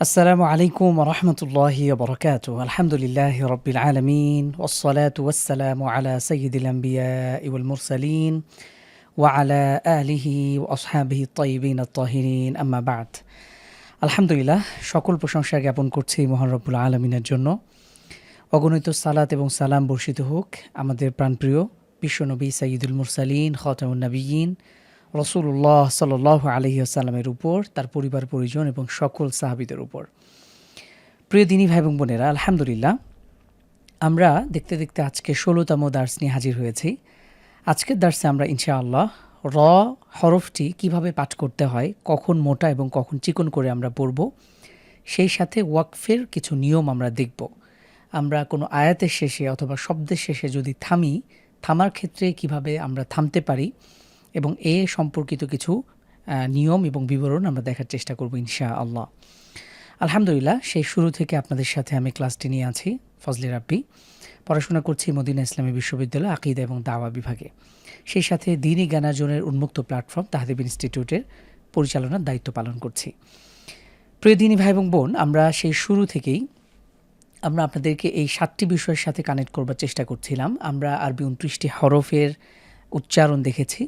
আসসালামু আলাইকুম রহমতুল্লাহি বরকাত আলহামদুলিল্লাহ রবিল আলমিন ওসলাত ওসালাম আলা সঈদুল আম্বিয়া ইউল মুরসালিন ওয়ালা আলিহি ওসহাবিহি তৈবিন তহিরিন আম্মাবাদ আলহামদুলিল্লাহ সকল প্রশংসা জ্ঞাপন করছি মহারব্বুল আলমিনের জন্য। অগণিত সালাত এবং সালাম বর্ষিত হোক আমাদের প্রাণপ্রিয় বিশ্বনবী সঈদুল মুরসালিন খতামুন্নবীন রসুল্লাহ সাল আলহি আসাল্লামের উপর, তার পরিবার, পরিজন এবং সকল সাহাবিদের উপর। প্রিয় দিনী ভাই এবং বোনেরা, আলহামদুলিল্লাহ, আমরা দেখতে দেখতে আজকে ষোলোতম দার্স নিয়ে হাজির হয়েছি। আজকের দার্সে আমরা ইনশাআল্লাহ র হরফটি কীভাবে পাঠ করতে হয়, কখন মোটা এবং কখন চিকন করে আমরা পড়ব, সেই সাথে ওয়াকফের কিছু নিয়ম আমরা দেখব। আমরা কোনো আয়াতের শেষে অথবা শব্দের শেষে যদি থামি, থামার ক্ষেত্রে কীভাবে আমরা থামতে পারি এবং এ সম্পর্কিত কিছু নিয়ম এবং বিবরণ আমরা দেখার চেষ্টা করব ইনশা আল্লাহ আলহামদুলিল্লাহ, সেই শুরু থেকে আপনাদের সাথে আমি ক্লাসটি নিয়ে আছি, ফজলে রাব্বি। পড়াশোনা করছি মদিনা ইসলামী বিশ্ববিদ্যালয়, আকিদা এবং দাওয়া বিভাগে। সেই সাথে দিনই জ্ঞানার্জনের উন্মুক্ত প্ল্যাটফর্ম তাহাদিব ইনস্টিটিউটের পরিচালনার দায়িত্ব পালন করছি। প্রিয় দিনী ভাই এবং বোন, আমরা সেই শুরু থেকেই আমরা আপনাদেরকে এই সাতটি বিষয়ের সাথে কানেক্ট করবার চেষ্টা করছিলাম। আমরা আরবি উনত্রিশটি হরফের উচ্চারণ দেখেছি।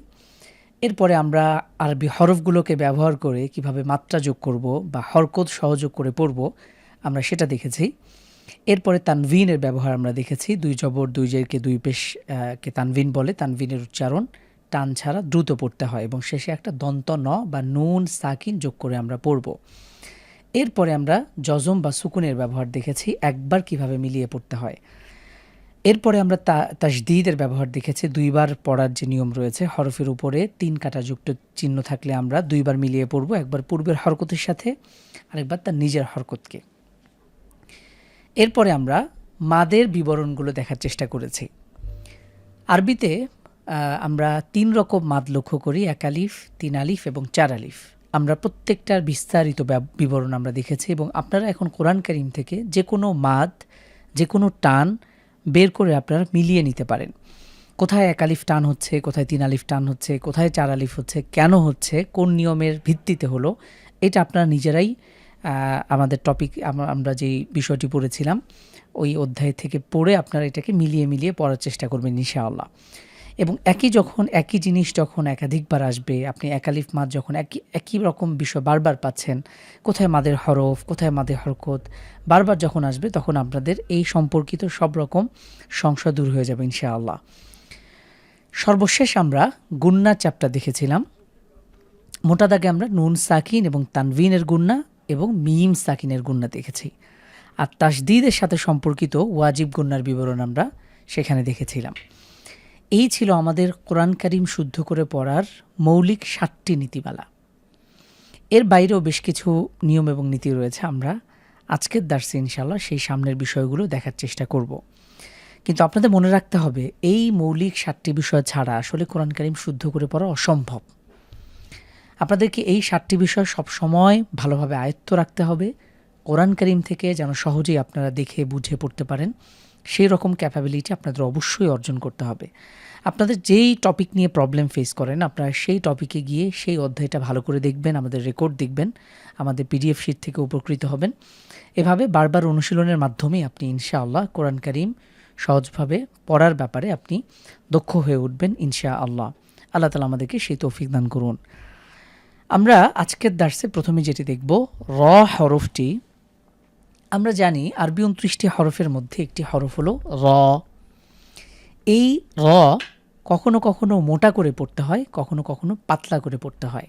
এরপরে আমরা আরবি হরফগুলোকে ব্যবহার করে কীভাবে মাত্রা যোগ করব বা হরকত সহযোগ করে পড়ব, আমরা সেটা দেখেছি। এরপরে তানভিনের ব্যবহার আমরা দেখেছি। দুই জবর, দুই জেরকে দুই পেশ কে তানভিন বলে। তানভিনের উচ্চারণ, টান ছাড়া দ্রুত পড়তে হয় এবং শেষে একটা দন্ত ন বা নুন সাকিন যোগ করে আমরা পড়ব। এরপরে আমরা জজম বা সুকুনের ব্যবহার দেখেছি। একবার কীভাবে মিলিয়ে পড়তে হয়। এরপরে আমরা তা তাসদিদের ব্যবহার দেখেছি। দুইবার পড়ার যে নিয়ম রয়েছে, হরফের উপরে তিন কাটাযুক্ত চিহ্ন থাকলে আমরা দুইবার মিলিয়ে পড়ব, একবার পূর্বের হরকতের সাথে, আরেকবার তার নিজের হরকতকে। এরপরে আমরা মাদের বিবরণগুলো দেখার চেষ্টা করেছি। আরবিতে আমরা তিন রকম মাদ লক্ষ্য করি, এক আলিফ, তিন আলিফ এবং চার আলিফ। আমরা প্রত্যেকটার বিস্তারিত বিবরণ আমরা দেখেছি এবং আপনারা এখন কোরআন করিম থেকে যে কোনো মাদ যে কোনো টান বের করে আপনারা মিলিয়ে নিতে পারেন। কোথায় এক আলিফ টান হচ্ছে, কোথায় তিন আলিফ টান হচ্ছে, কোথায় চার আলিফ হচ্ছে, কেন হচ্ছে, কোন নিয়মের ভিত্তিতে হলো, এটা আপনারা নিজেরাই আমাদের টপিক আমরা যেই বিষয়টি পড়েছিলাম, ওই অধ্যায় থেকে পড়ে আপনারা এটাকে মিলিয়ে মিলিয়ে পড়ার চেষ্টা করবেন ইনশাআল্লাহ। এবং একই যখন, একই জিনিস যখন একাধিকবার আসবে, আপনি একালিফ মাদ যখন একই একই রকম বিষয় বারবার পাচ্ছেন, কোথায় মাদের হরফ, কোথায় মাদের হরকত, বারবার যখন আসবে, তখন আপনাদের এই সম্পর্কিত সব রকম সংশয় দূর হয়ে যাবে, ইনশাআল্লাহ। সর্বশেষ আমরা গুন্না চ্যাপ্টার দেখেছিলাম। মোটা দাগে আমরা নুন সাকিন এবং তানভিনের গুন্না এবং মিম সাকিনের গুন্না দেখেছি। আর তাসদিদের সাথে সম্পর্কিত ওয়াজিব গুন্নার বিবরণ আমরা সেখানে দেখেছিলাম। এই ছিল আমাদের কোরআন কারিম শুদ্ধ করে পড়ার মৌলিক সাতটি নীতিমালা। এর বাইরেও বেশ কিছু নিয়ম এবং নীতি রয়েছে আমরা আজকের দার্সে ইনশাল্লাহ সেই সামনের বিষয়গুলো দেখার চেষ্টা করব। কিন্তু আপনাদের মনে রাখতে হবে, এই মৌলিক সাতটি বিষয় ছাড়া আসলে কোরআন কারিম শুদ্ধ করে পড়া অসম্ভব। আপনাদেরকে এই সাতটি বিষয় সব সময় ভালোভাবে আয়ত্ত রাখতে হবে। কোরআন করিম থেকে যেন সহজেই আপনারা দেখে বুঝে পড়তে পারেন। সেই রকম ক্যাপাবিলিটি আপনাদের অবশ্যই অর্জন করতে হবে। আপনাদের যেই টপিক নিয়ে প্রবলেম ফেস করেন, আপনারা সেই টপিকে গিয়ে সেই অধ্যায়টা ভালো করে দেখবেন, আমাদের রেকর্ড দেখবেন, আমাদের পিডিএফ শিট থেকে উপকৃত হবেন। এভাবে বারবার অনুশীলনের মাধ্যমে আপনি ইনশাআল্লাহ কোরআন করিম সহজভাবে পড়ার ব্যাপারে আপনি দক্ষ হয়ে উঠবেন ইনশা আল্লাহ আল্লাহ তালা আমাদেরকে সেই তৌফিক দান করুন। আমরা আজকের দার্সে প্রথমে যেটি দেখব, র হরফটি আমরা জানি আরবি উনত্রিশটি হরফের মধ্যে একটি হরফ হলো র। এই র কখনো কখনো মোটা করে পড়তে হয়, কখনো কখনো পাতলা করে পড়তে হয়।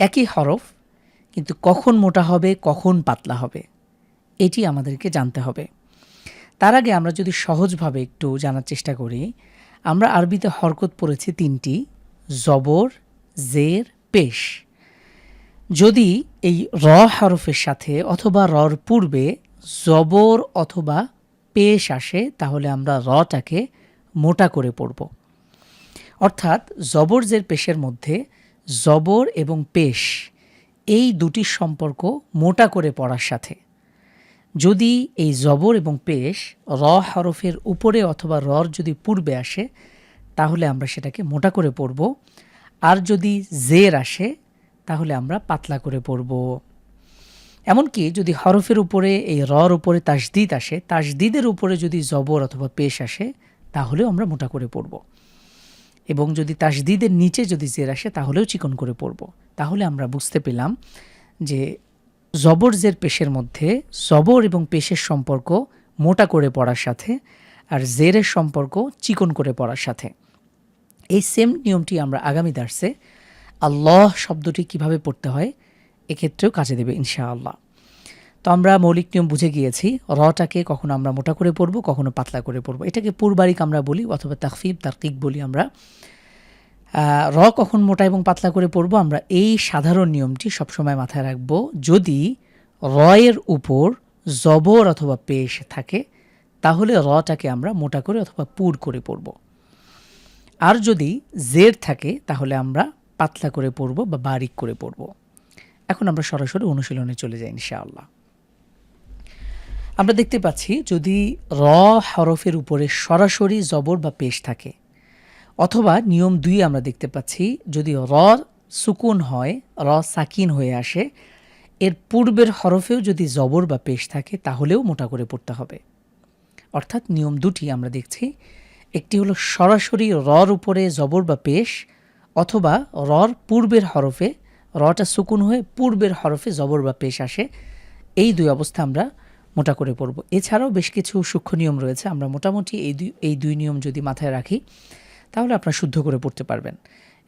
একই হরফ, কিন্তু কখন মোটা হবে, কখন পাতলা হবে, এটি আমাদেরকে জানতে হবে। তার আগে আমরা যদি সহজভাবে একটু জানার চেষ্টা করি, আমরা আরবিতে হরকত পড়েছি তিনটি, জবর, জের, পেশ। যদি এই র হরফের সাথে অথবা রর পূর্বে জবর অথবা পেশ আসে, তাহলে আমরা রটাকে মোটা করে পড়ব। অর্থাৎ জবর জের পেশের মধ্যে জবর এবং পেশ, এই দুটির সম্পর্ক মোটা করে পড়ার সাথে। যদি এই জবর এবং পেশ র হরফের উপরে অথবা রর যদি পূর্বে আসে, তাহলে আমরা সেটাকে মোটা করে পড়ব। আর যদি জের আসে তাহলে আমরা পাতলা করে পড়ব। এমনকি যদি হরফের উপরে, এই রর উপরে তাসদিদ আসে, তাসদিদের উপরে যদি জবর অথবা পেশ আসে, তাহলেও আমরা মোটা করে পড়ব। এবং যদি তাসদিদের নিচে যদি জের আসে, তাহলেও চিকন করে পড়ব। তাহলে আমরা বুঝতে পেলাম যে জবর, জের পেশের মধ্যে জবর এবং পেশের সম্পর্ক মোটা করে পড়ার সাথে আর জেরের সম্পর্ক চিকন করে পড়ার সাথে। এই সেম নিয়মটি আমরা আগামী দার্সে আল্লাহ শব্দটি কীভাবে পড়তে হয়, এক্ষেত্রেও কাজে দেবে ইনশাআল্লাহ। তো আমরা মৌলিক নিয়ম বুঝে গিয়েছি, রটাকে কখনো আমরা মোটা করে পড়ব, কখনো পাতলা করে পড়ব। এটাকে পূর্বারিক আমরা বলি অথবা তাকফিব তার্কিক বলি আমরা। র কখন মোটা এবং পাতলা করে পড়ব, আমরা এই সাধারণ নিয়মটি সবসময় মাথায় রাখব। যদি রয়ের উপর জবর অথবা পেশ থাকে, তাহলে রটাকে আমরা মোটা করে অথবা পুর করে পড়ব। আর যদি জের থাকে, তাহলে আমরা পাতলা করে পড়ব বা বারিক করে পড়ব এখন আমরা সরাসরি অনুশীলনে চলে যাই ইনশাআল্লাহ। আমরা দেখতে পাচ্ছি যদি র হরফের উপরে সরাসরি জবর বা পেশ থাকে, অথবা নিয়ম দুই আমরা দেখতে পাচ্ছি, যদি র সুকুন হয়, র সাকিন হয়ে আসে, এর পূর্বের হরফেও যদি জবর বা পেশ থাকে, তাহলেও মোটা করে পড়তে হবে। অর্থাৎ নিয়ম দুটি আমরা দেখছি, একটি হলো সরাসরি রর উপরে জবর বা পেশ অথবা রর পূর্বের হরফে, রটা সুকুন হয়ে পূর্বের হরফে জবর বা পেশ আসে। এই দুই অবস্থা আমরা মোটা করে পড়ব। এছাড়াও বেশ কিছু সূক্ষ্ম নিয়ম রয়েছে। আমরা মোটামুটি এই দুই এই দুই নিয়ম যদি মাথায় রাখি, তাহলে আপনারা শুদ্ধ করে পড়তে পারবেন।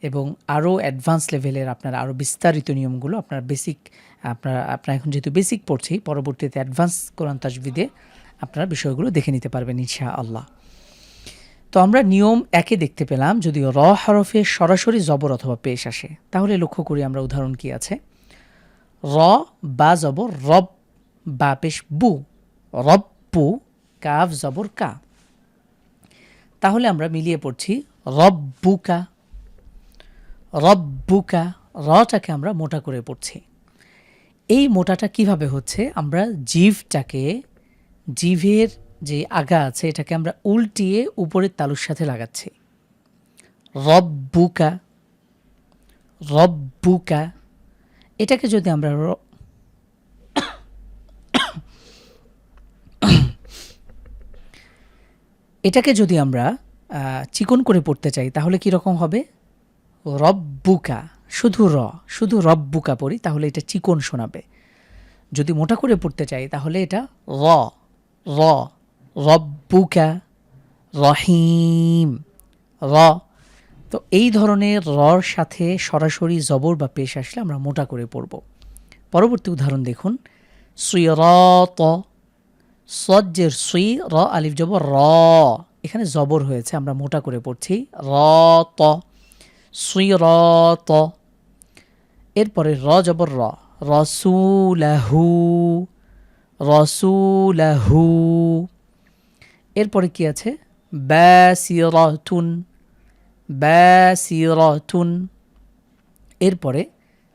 এবং আরও অ্যাডভান্স লেভেলের আপনার আরও বিস্তারিত নিয়মগুলো আপনার বেসিক, আপনার আপনার এখন যেহেতু বেসিক পড়ছি, পরবর্তীতে অ্যাডভান্স কোরআন তাজবিদে আপনারা বিষয়গুলো দেখে নিতে পারবেন ইনশা আল্লাহ তো আমরা নিয়ম একে দেখতে পেলাম যদি র হরফে সরাসরি জবর অথবা পেশ আসে। তাহলে লক্ষ্য করি আমরা উদাহরণ কি আছে। র, বা জবর, রব, বা পেশ, বু। রব রব্বু কাফ, জবর, কা। তাহলে আমরা মিলিয়ে পড়ছি রব্বুকা রব্বুকা রটাকে আমরা মোটা করে পড়ছি। এই মোটাটা কীভাবে হচ্ছে? আমরা জিভটাকে, জিভের যে আগা আছে, এটাকে আমরা উল্টিয়ে উপরের তালুর সাথে লাগাচ্ছি। রব্বুকা রব্বুকা, এটাকে যদি আমরা এটাকে যদি আমরা চিকন করে পড়তে চাই, তাহলে কি রকম হবে? রব্বুকা, শুধু র, শুধু রব্বুকা পড়ি, তাহলে এটা চিকন শোনাবে। যদি মোটা করে পড়তে চাই, তাহলে এটা র র। রব্বুকা রহিম, র। তো এই ধরনের রর সাথে সরাসরি জবর বা পেশ আসলে আমরা মোটা করে পড়ব। পরবর্তী উদাহরণ দেখুন। সুয়রত সজ্জের সুই র, আলিফ জবর, র। এখানে জবর হয়েছে, আমরা মোটা করে পড়ছি। র ত সুই র ত এরপরে র জবর, র। রসুলাহু রসুলাহু। এরপরে কি আছে? ব্যাসিরতুন ব্যাসিরতুন এরপরে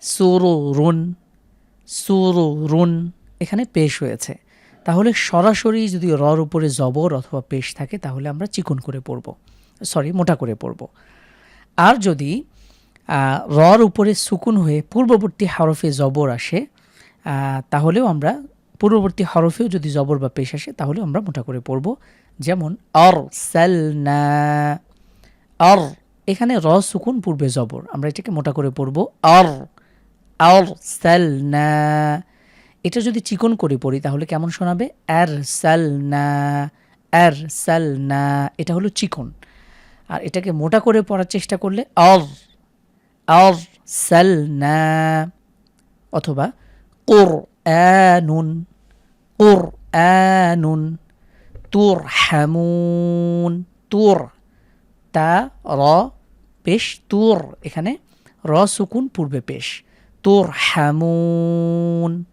সুরুরুন সুরুরুন। এখানে পেশ হয়েছে। তাহলে সরাসরি যদি রর উপরে জবর অথবা পেশ থাকে, তাহলে আমরা চিকন করে পড়ব। সরি, মোটা করে পড়ব। আর যদি রর উপরে সুকুন হয়ে পূর্ববর্তী হরফে জবর আসে তাহলেও আমরা, পূর্ববর্তী হরফেও যদি জবর বা পেশ আসে তাহলে আমরা মোটা করে পড়ব। যেমন অর না অর এখানে র সুকুন পূর্বে জবর। আমরা এটাকে মোটা করে পড়ব। অর অর না এটা যদি চিকন করে পড়ি, তাহলে কেমন শোনাবে? আর না আর না এটা হলো চিকন। আর এটাকে মোটা করে পড়ার চেষ্টা করলে অর অর না অথবা কোর আনুন কোর আনুন তুরহামুন। তুর, তা, র, পেশ, তুর। এখানে র সুকুন পূর্বে পেশ। তুর হামুন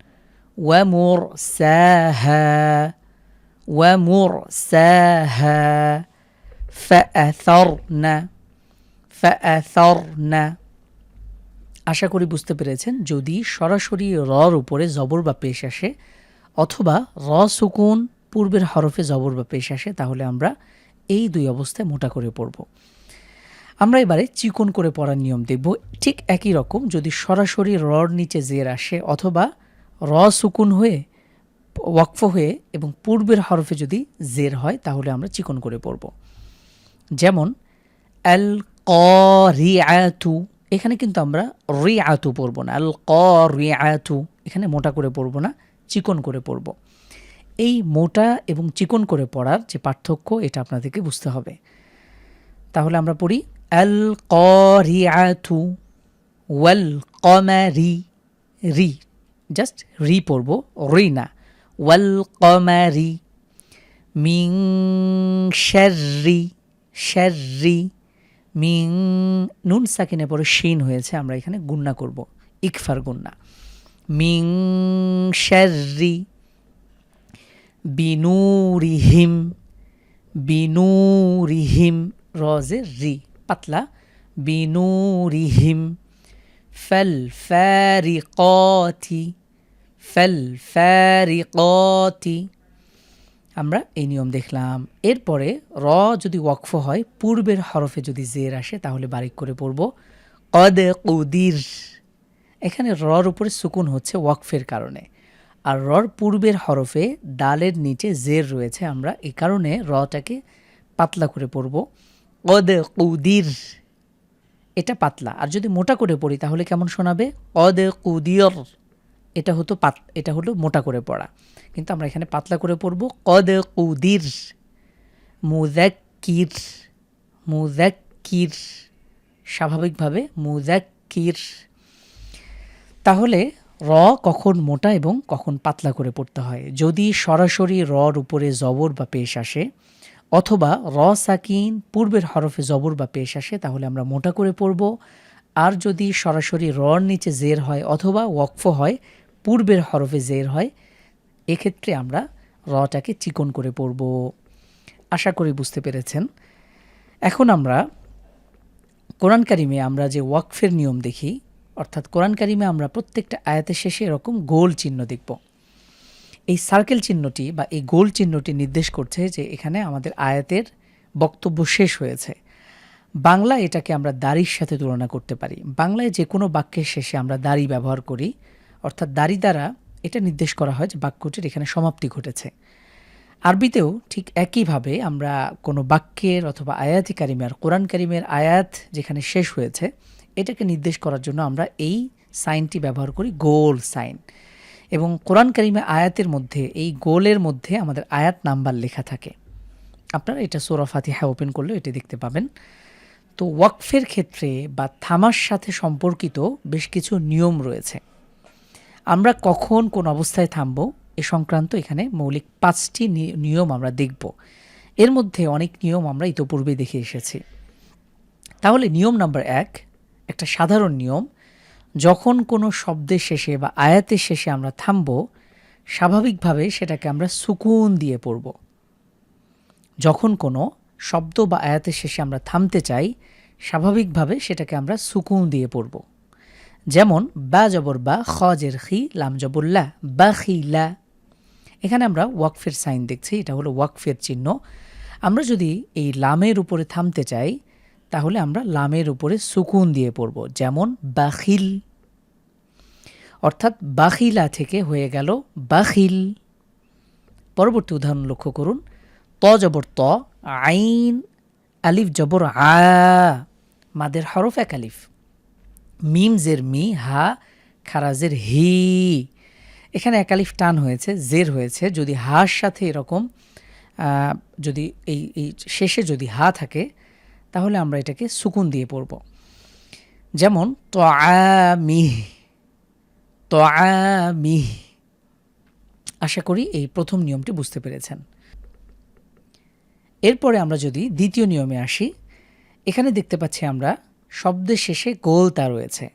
ওয়ামুর সাহা ওয়ামুর সাহা ফর না আশা করি বুঝতে পেরেছেন, যদি সরাসরি রর উপরে জবর বা পেশ আসে, অথবা র সুকুন পূর্বের হরফে জবর বা পেশ আসে, তাহলে আমরা এই দুই অবস্থায় মোটা করে পড়ব। আমরা এবারে চিকন করে পড়ার নিয়ম দেখব। ঠিক একই রকম যদি সরাসরি রর নিচে জের আসে অথবা র সুকুন হয়ে, ওয়াকফ হয়ে এবং পূর্বের হরফে যদি জের হয়, তাহলে আমরা চিকন করে পড়ব। যেমন অ্যাল ক রি আয়াতু এখানে কিন্তু আমরা রি আতু পড়ব না। অ্যাল ক রি আয়াতু এখানে মোটা করে পড়ব না, চিকন করে পড়ব। এই মোটা এবং চিকন করে পড়ার যে পার্থক্য, এটা আপনাদেরকে বুঝতে হবে। তাহলে আমরা পড়ি আল ক রি আতু ওয়াল কমারি রি জাস্ট রি পড়ব রি না ওয়াল কমারি মিং শাররি। শাররি মিং নুন সাকিনে পরে শিন হয়েছে, আমরা এখানে গুন্না করব, ইকফার গুন্না। মিং শাররি বিনুরিহিম বিনুরিহিম, রজে রি, পাতলা, বিনুরিহিম ফেল ফ্যারিকতি ফেল ফ্যারিকতি আমরা এই নিয়ম দেখলাম। এরপরে র যদি ওয়াকফ হয়, পূর্বের হরফে যদি জের আসে, তাহলে বারিক করে পড়ব, কদ কুদির। এখানে রর উপরে সুকুন হচ্ছে ওয়াকফের কারণে। আর রর পূর্বের হরফে ডালের নিচে জের রয়েছে। আমরা এ কারণে রটাকে পাতলা করে পড়ব। কদ কুদির এটা পাতলা। আর যদি মোটা করে পড়ি, তাহলে কেমন শোনাবে? কদ কুদিয়র এটা হতো পাত, এটা হলো মোটা করে পড়া। কিন্তু আমরা এখানে পাতলা করে পড়ব। কদ কুদির মুজাক্কির মুজাক্কির স্বাভাবিকভাবে মুজাক্কির তাহলে র কখন মোটা এবং কখন পাতলা করে পড়তে হয়। যদি সরাসরি রর উপরে জবর বা পেশ আসে অথবা র সাকিন পূর্বের হরফে জবর বা পেশ আসে, তাহলে আমরা মোটা করে পড়ব। আর যদি সরাসরি রর নিচে জের হয় অথবা ওয়কফ হয়, পূর্বের হরফে জের হয়, এক্ষেত্রে আমরা রটাকে চিকন করে পড়ব। আশা করি বুঝতে পেরেছেন। এখন আমরা কোরআন কারিমে আমরা যে ওয়াকফের নিয়ম দেখি অর্থাৎ কোরআন কারিমে আমরা প্রত্যেকটা আয়াতের শেষে এরকম গোল চিহ্ন দেখব। এই সার্কেল চিহ্নটি বা এই গোল চিহ্নটি নির্দেশ করছে যে এখানে আমাদের আয়াতের বক্তব্য শেষ হয়েছে। বাংলা এটাকে আমরা দাড়ির সাথে তুলনা করতে পারি। বাংলায় যে কোনো বাক্যের শেষে আমরা দাড়ি ব্যবহার করি। অর্থাৎ দাড়ি দ্বারা এটা নির্দেশ করা হয় যে বাক্যটির এখানে সমাপ্তি ঘটেছে। আরবিতেও ঠিক একইভাবে আমরা কোনো বাক্যের অথবা আয়াতি কারিমের, কোরআন কারিমের আয়াত যেখানে শেষ হয়েছে এটাকে নির্দেশ করার জন্য আমরা এই সাইনটি ব্যবহার করি গোল সাইন। এবং কোরআন কারিমে আয়াতের মধ্যে, এই গোলের মধ্যে আমাদের আয়াত নাম্বার লেখা থাকে। আপনারা এটা সোরা ফাতিহা ওপেন করলে এটি দেখতে পাবেন। তো ওয়াকফের ক্ষেত্রে বা থামার সাথে সম্পর্কিত বেশ কিছু নিয়ম রয়েছে। আমরা কখন কোন অবস্থায় থামব এ সংক্রান্ত এখানে মৌলিক পাঁচটি নিয়ম আমরা দেখব। এর মধ্যে অনেক নিয়ম আমরা ইতোপূর্বে দেখে এসেছি। তাহলে নিয়ম নাম্বার এক একটা সাধারণ নিয়ম, যখন কোনো শব্দের শেষে বা আয়াতের শেষে আমরা থামব, স্বাভাবিকভাবে সেটাকে আমরা সুকুন দিয়ে পড়ব। যখন কোনো শব্দ বা আয়াতের শেষে আমরা থামতে চাই, স্বাভাবিকভাবে সেটাকে আমরা সুকুন দিয়ে পড়ব। যেমন, বা জবর বা খজের খি, লাম জবরল্লা বা খিলা এখানে আমরা ওয়াকফের সাইন দেখছি, এটা হলো ওয়াকফের চিহ্ন। আমরা যদি এই লামের উপরে থামতে চাই তাহলে আমরা লামের উপরে সুকুন দিয়ে পড়ব, যেমন বাখিল। অর্থাৎ বাখিলা থেকে হয়ে গেল বাখিল। পরবর্তী উদাহরণ লক্ষ্য করুন। ত জবর ত, আইন, আলিফ জবর আ, মাদের হরফ এক আলিফ। মিম জের মি, হা খারাজের হি। এখানে একালিফ টান হয়েছে, জের হয়েছে। যদি হার সাথে এরকম যদি এই শেষে যদি হা থাকে তাহলে আমরা এটাকে সুকুন দিয়ে পড়ব। যেমন তো মিহ তো মিহ আশা করি এই প্রথম নিয়মটি বুঝতে পেরেছেন। এরপরে আমরা যদি দ্বিতীয় নিয়মে আসি, এখানে দেখতে পাচ্ছি আমরা শব্দের শেষে গোলতা রয়েছে।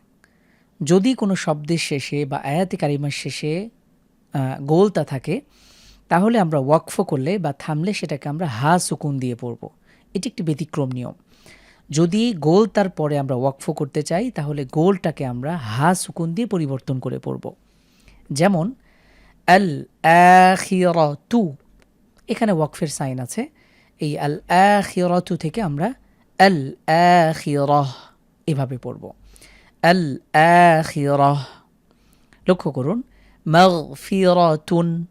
যদি কোনো শব্দের শেষে বা আয়াতি কারিমার শেষে গোলতা থাকে, তাহলে আমরা ওয়াকফ করলে বা থামলে সেটাকে আমরা হা সুকুন দিয়ে পড়ব। এটি একটি ব্যতিক্রম নিয়ম। যদি গোল তার পরে আমরা ওয়াকফ করতে চাই তাহলে গোলটাকে আমরা হা সুকুন দিয়ে পরিবর্তন করে পড়ব। যেমন আল আখিরতু এখানে ওয়াকফের সাইন আছে। এই আল আখিরতু থেকে আমরা আল আখিরহ এভাবে পড়ব। আল আখিরহ লক্ষ্য করুন মাগফিরাতুন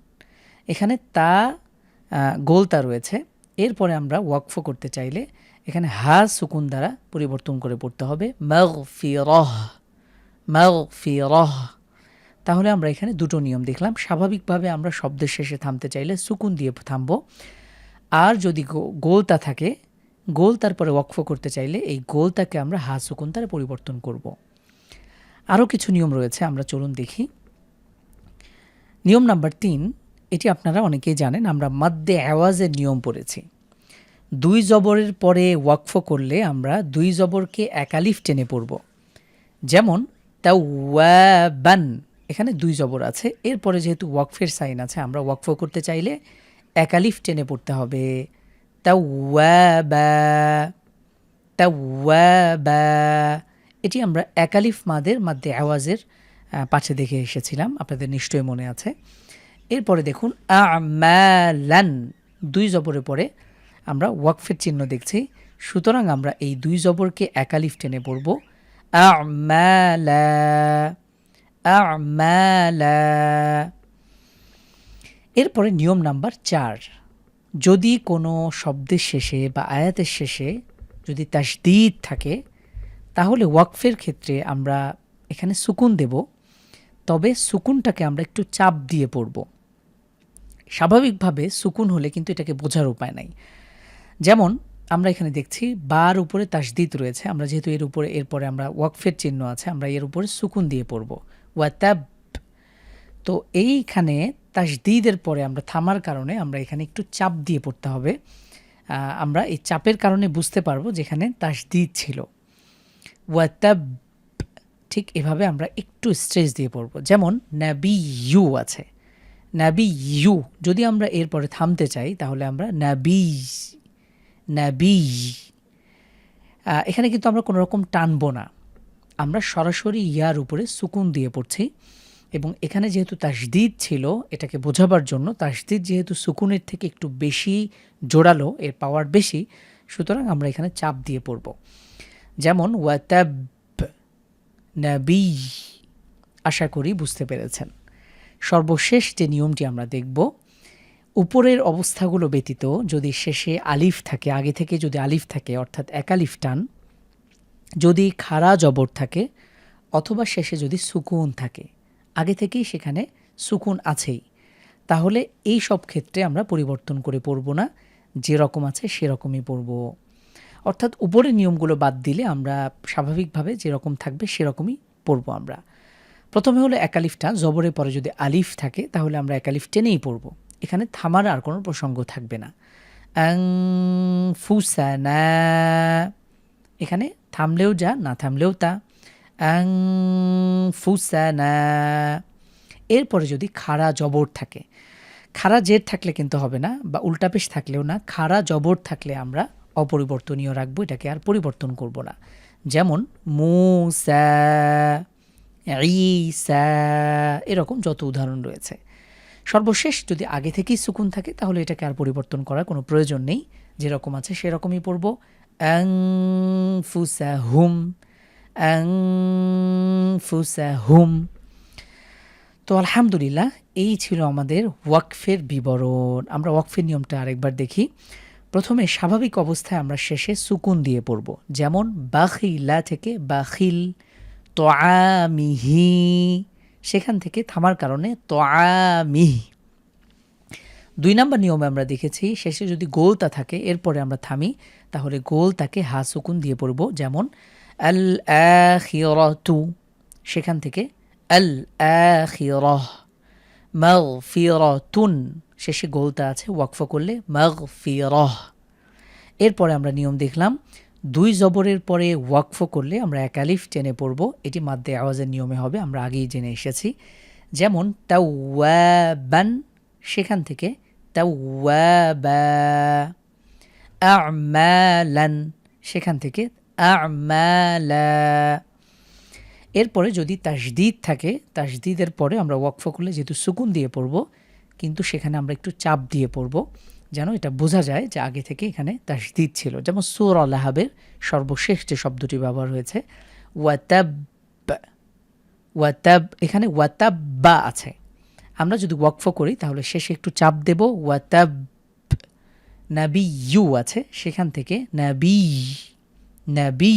এখানে তা আহ, গোলতা রয়েছে। এরপরে আমরা ওয়াকফ করতে চাইলে এখানে হা সুকুন দ্বারা পরিবর্তন করে পড়তে হবে। মাগফিরাহ মাগফিরাহ। তাহলে আমরা এখানে দুটো নিয়ম দেখলাম। স্বাভাবিকভাবে আমরা শব্দের শেষে থামতে চাইলে সুকুন দিয়ে থামবো। আর যদি গোলতা থাকে, গোল তারপরে ওয়াকফ করতে চাইলে এই গোলতাকে আমরা হা সুকুন দ্বারা পরিবর্তন করব। আরও কিছু নিয়ম রয়েছে, আমরা চলুন দেখি। নিয়ম নাম্বার তিন, এটি আপনারা অনেকেই জানেন, আমরা মাদ্দে আওয়াজের নিয়ম পড়েছি। দুই জবরের পরে ওয়াকফ করলে আমরা দুই জবরকে একালিফ টেনে পড়ব। যেমন, তাওয়াবান, এখানে দুই জবর আছে। এরপরে যেহেতু ওয়াকফের সাইন আছে, আমরা ওয়াকফ করতে চাইলে একালিফ টেনে পড়তে হবে। তাওয়াবা তাওয়াবা, এটি আমরা একালিফ মাদের মাদ্দে আওয়াজের পাশে দেখে এসেছিলাম, আপনাদের নিশ্চয়ই মনে আছে। এরপরে দেখুন, আমালান, দুই জবরে পরে আমরা ওয়াকফের চিহ্ন দেখছি। সুতরাং আমরা এই দুই জবরকে একালিফ টেনে পড়ব। এরপরে নিয়ম নাম্বার চার। যদি কোনো শব্দের শেষে বা আয়াতের শেষে যদি তাসদিদ থাকে, তাহলে ওয়াকফের ক্ষেত্রে আমরা এখানে সুকুন দেব। তবে সুকুনটাকে আমরা একটু চাপ দিয়ে পড়ব। স্বাভাবিকভাবে সুকুন হলে কিন্তু এটাকে বোঝার উপায় নাই। যেমন আমরা এখানে দেখছি বার উপরে তাসদিদ রয়েছে, আমরা যেহেতু এর উপরে, এরপরে আমরা ওয়াকফের চিহ্ন আছে, আমরা এর উপরে সুকুন দিয়ে পড়ব। ওয়াতাব। তো এইখানে তাসদিদের পরে আমরা থামার কারণে আমরা এখানে একটু চাপ দিয়ে পড়তে হবে। আমরা এই চাপের কারণে বুঝতে পারব যেখানে তাসদিদ ছিল। ওয়াতাব। ঠিক এভাবে আমরা একটু স্ট্রেস দিয়ে পড়ব। যেমন নাবি ইউ আছে। নাবি ইউ যদি আমরা এরপরে থামতে চাই, তাহলে আমরা নাবি নাবি এখানে কিন্তু আমরা কোনো রকম টানবো না। আমরা সরাসরি ইয়ার উপরে সুকুন দিয়ে পড়ছি এবং এখানে যেহেতু তাসদিদ ছিল এটাকে বোঝাবার জন্য, তাসদিদ যেহেতু সুকুনের থেকে একটু বেশি জোরালো, এর পাওয়ার বেশি, সুতরাং আমরা এখানে চাপ দিয়ে পড়ব। যেমন, ওয়াতাব নাবি আশা করি বুঝতে পেরেছেন। সর্বশেষ যে নিয়মটি আমরা দেখব উপরের অবস্থাগুলো ব্যতীত যদি শেষে আলিফ থাকে, আগে থেকে যদি আলিফ থাকে, অর্থাৎ একালিফ টান, যদি খাড়া জবর থাকে অথবা শেষে যদি সুকুন থাকে, আগে থেকেই সেখানে সুকুন আছেই। তাহলে এই সব ক্ষেত্রে আমরা পরিবর্তন করে পড়ব না যেরকম আছে সেরকমই পড়ব। অর্থাৎ উপরের নিয়মগুলো বাদ দিলে আমরা স্বাভাবিকভাবে যেরকম থাকবে সেরকমই পড়ব আমরা। প্রথমে হলো একালিফটা জবরের পরে যদি আলিফ থাকে তাহলে আমরা একালিফ টেনেই পড়ব। এখানে থামার আর কোনো প্রসঙ্গ থাকবে না। ফুসানা এখানে থামলেও যা, না থামলেও তা। ফুসানা এরপরে যদি খাড়া জবর থাকে, খাড়া জের থাকলে কিন্তু হবে না বা উল্টাপেশ থাকলেও না, খাড়া জবর থাকলে আমরা অপরিবর্তনীয় রাখব, এটাকে আর পরিবর্তন করব না। যেমন মুসা, ঈসা, এরকম যত উদাহরণ রয়েছে। সর্বশেষ যদি আগে থেকেই সুকুন থাকে, তাহলে এটাকে আর পরিবর্তন করার কোনো প্রয়োজন নেই। যেরকম আছে সেরকমই পড়ব। অ্যাং ফুসা হুম অ্যাং ফুসা হুম তো আলহামদুলিল্লাহ, এই ছিল আমাদের ওয়াকফের বিবরণ। আমরা ওয়াকফের নিয়মটা আরেকবার দেখি। প্রথমে স্বাভাবিক অবস্থায় আমরা শেষে সুকুন দিয়ে পড়ব। যেমন, বাখিলা থেকে বাখিল তোয়ামিহি সেখান থেকে থামার কারণে তোয়ামিহি দুই নম্বর নিয়মে আমরা দেখেছি, শেষে যদি গোলতা থাকে, এরপরে আমরা থামি, তাহলে গোল তাকে হা সুকুন দিয়ে পড়ব, যেমন আল আখিরাতু সেখান থেকে আল আখিরাহ মাগফিরাতুন, শেষে গোলতা আছে, ওয়াকফ করলে মাগফিরাহ। এরপরে আমরা নিয়ম দেখলাম দুই জবরের পরে ওয়াকফ করলে আমরা একালিফ টেনে পড়ব। এটি মাদ্দে আওয়াজের নিয়মে হবে, আমরা আগেই জেনে এসেছি। যেমন, তাওয়াবান, সেখান থেকে তাওয়াবা। আমালান, সেখান থেকে এরপরে যদি তাসদিদ থাকে, তাসদিদের পরে আমরা ওয়াকফ করলে যেহেতু সুকুন দিয়ে পড়ব, কিন্তু সেখানে আমরা একটু চাপ দিয়ে পড়ব। যেন এটা বোঝা যায় যে আগে থেকে এখানে তাসদিদ ছিল। যেমন সুর আল্লাহাবের সর্বশেষ যে শব্দটি ব্যবহার হয়েছে, ওয়াতাব ওয়াতাব, এখানে ওয়াতাব্বা আছে। আমরা যদি ওয়াকফ করি তাহলে শেষে একটু চাপ দেব, ওয়াতাব নাবি ইউ আছে, সেখান থেকে নাবি নাবি।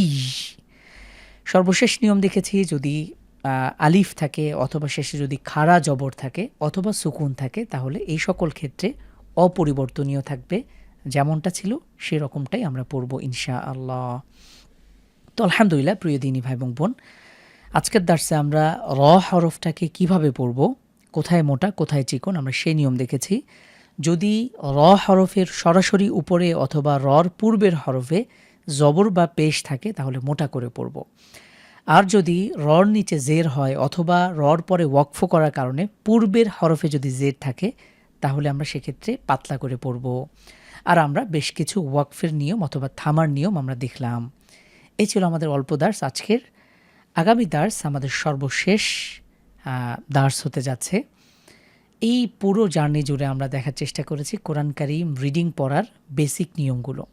সর্বশেষ নিয়ম দেখেছি যদি আলিফ থাকে অথবা শেষে যদি খাড়া জবর থাকে অথবা সুকুন থাকে, তাহলে এই সকল ক্ষেত্রে অপরিবর্তনীয় থাকবে। যেমনটা ছিল, সেরকমটাই আমরা পড়ব ইনশা আল্লাহ তো আলহামদুলিল্লাহ, প্রিয় দিনী ভাই এবং বোন, আজকের দার্সে আমরা র হরফটাকে কীভাবে পড়ব, কোথায় মোটা, কোথায় চিকন, আমরা সেই নিয়ম দেখেছি। যদি র হরফের সরাসরি উপরে অথবা রর পূর্বের হরফে জবর বা পেশ থাকে, তাহলে মোটা করে পড়ব। আর যদি রর নিচে জের হয় অথবা রর পরে ওয়াকফ করার কারণে পূর্বের হরফে যদি জের থাকে তাহলে আমরা সেক্ষেত্রে পাতলা করে পড়ব। আর আমরা বেশ কিছু ওয়াকফের নিয়ম অথবা থামার নিয়ম আমরা দেখলাম। এ ছিল আমাদের অল্প দার্স আজকের। আগামী দার্স আমাদের সর্বশেষ দার্স হতে যাচ্ছে। এই পুরো জার্নি জুড়ে আমরা দেখার চেষ্টা করেছি কোরআন কারিম রিডিং পড়ার বেসিক নিয়মগুলো।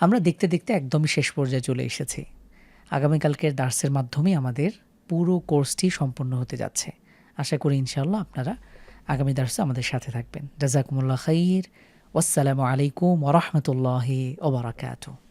আমরা দেখতে দেখতে একদমই শেষ পর্যায়ে চলে এসেছি। আগামীকালকের দার্সের মাধ্যমেই আমাদের পুরো কোর্সটি সম্পন্ন হতে যাচ্ছে। আশা করি ইনশাআল্লাহ আপনারা আগামী দার্সে আমাদের সাথে থাকবেন। জাজাকুমুল্লাহ খাইর। আসসালামু আলাইকুম ওরহমতুল্লাহি ওবরাকাতু